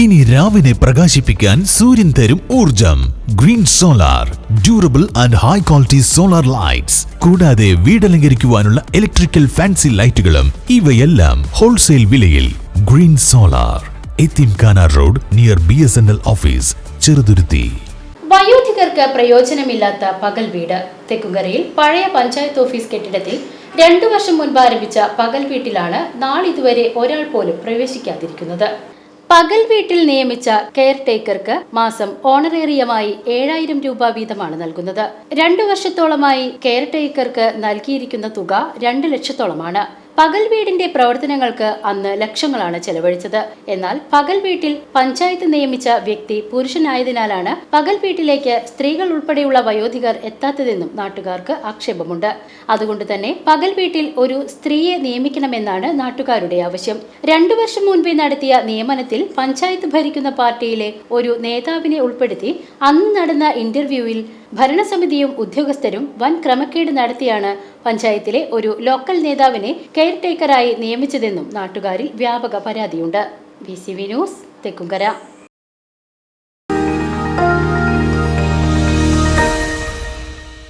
ഇനി രാവിനെ പ്രകാശിപ്പിക്കാൻ സൂര്യൻ തരും ഊർജം green solar durable and high quality solar lights കൂടാതെ വീടലങ്കരിക്കുവാനുള്ള ഇലക്ട്രിക്കൽ ഫാൻസി ലൈറ്റുകളും ഇവയെല്ലാം ഹോൾസെയിൽ വിലയിൽ. Green solar Yatheemkhana road near B S N L office Cheruthuruthy. വയോധികർക്ക് പ്രയോജനമില്ലാത്ത പകൽ വീട്. തെക്കുംകരയിൽ പഴയ പഞ്ചായത്ത് ഓഫീസ് കെട്ടിടത്തിൽ രണ്ടു വർഷം മുൻപ് ആരംഭിച്ച പകൽ വീട്ടിലാണ് നാളിതുവരെ ഒരാൾ പോലും പ്രവേശിക്കാതിരിക്കുന്നത്. പകൽ വീട്ടിൽ നിയമിച്ച കെയർ ടേക്കർക്ക് മാസം ഓണറേറിയമായി ഏഴായിരം രൂപ വീതമാണ് നൽകുന്നത്. രണ്ടു വർഷത്തോളമായി കെയർ ടേക്കർക്ക് നൽകിയിരിക്കുന്ന തുക രണ്ട് ലക്ഷത്തോളമാണ്. പകൽ വീടിന്റെ പ്രവർത്തനങ്ങൾക്ക് അന്ന് ലക്ഷങ്ങളാണ് ചെലവഴിച്ചത്. എന്നാൽ പകൽ വീട്ടിൽ പഞ്ചായത്ത് നിയമിച്ച വ്യക്തി പുരുഷനായതിനാലാണ് പകൽ വീട്ടിലേക്ക് സ്ത്രീകൾ ഉൾപ്പെടെയുള്ള വയോധികർ എത്താത്തതെന്നും നാട്ടുകാർക്ക് ആക്ഷേപമുണ്ട്. അതുകൊണ്ട് തന്നെ പകൽ വീട്ടിൽ ഒരു സ്ത്രീയെ നിയമിക്കണമെന്നാണ് നാട്ടുകാരുടെ ആവശ്യം. രണ്ടു വർഷം മുൻപേ നടത്തിയ നിയമനത്തിൽ പഞ്ചായത്ത് ഭരിക്കുന്ന പാർട്ടിയിലെ ഒരു നേതാവിനെ ഉൾപ്പെടുത്തി അന്ന് നടന്ന ഇന്റർവ്യൂവിൽ ഭരണസമിതിയും ഉദ്യോഗസ്ഥരും വൻ ക്രമക്കേട് നടത്തിയാണ് പഞ്ചായത്തിലെ ഒരു ലോക്കൽ നേതാവിനെ കെയർ ടേക്കറായി നിയമിച്ചതെന്നും നാട്ടുകാരിൽ വ്യാപക പരാതിയുണ്ട്. B C V news Thekkumkara.